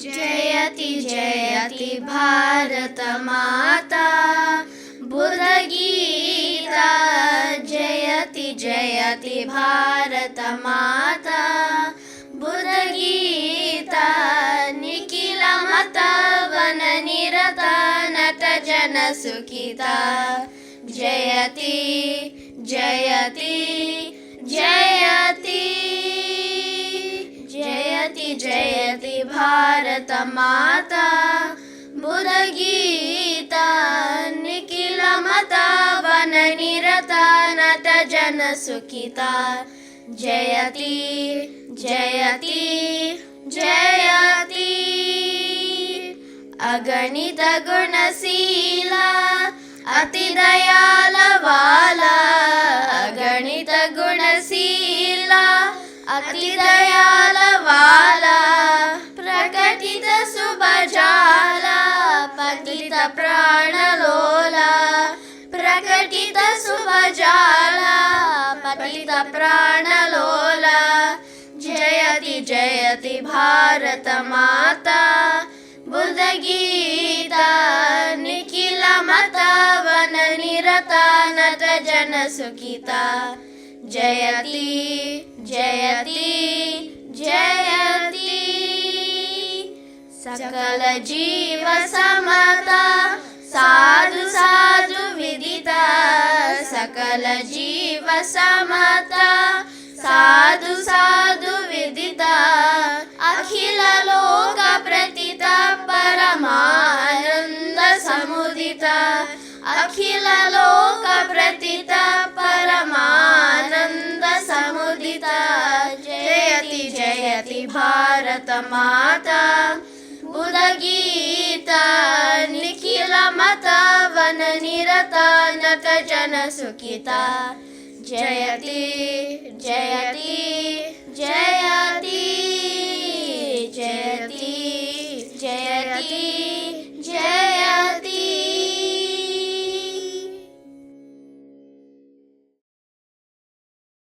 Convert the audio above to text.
जयति जयति भारतमाता। बुधगीता जयति जयति भारतमाता। बुधगीता निखिलमतवननिरता नटजनसुखिता जयति जयति जयति जयति जयति भारतमाता बुधगीता निखिलमता वननिरता नटजनसुखिता। जयति जयति जयति। अगणित गुणशीला अतिदयालवाला। अगणित गुणशीला अतिदयालवाला प्रकटित सुभजाला पतित प्राणलोला प्रकटित सुभजाला पतित प्राणलोला। जयति जयति भारतमाता बुधगीता निखिलमता वननिरता नटजनसुखिता जयति जयति जयति सकल సకల జీవ సమత సాధు సాధు విదిత సకల జీవ సమత సాధు సాధు విదిత అఖిల లోక ప్రతిత పరమానంద సముదిత అఖిల లోక ప్రతిత పరమానంద సముదిత జయతి జయతి భారత మాత तत जनसुखिता जयति जयति जयति जयति जयति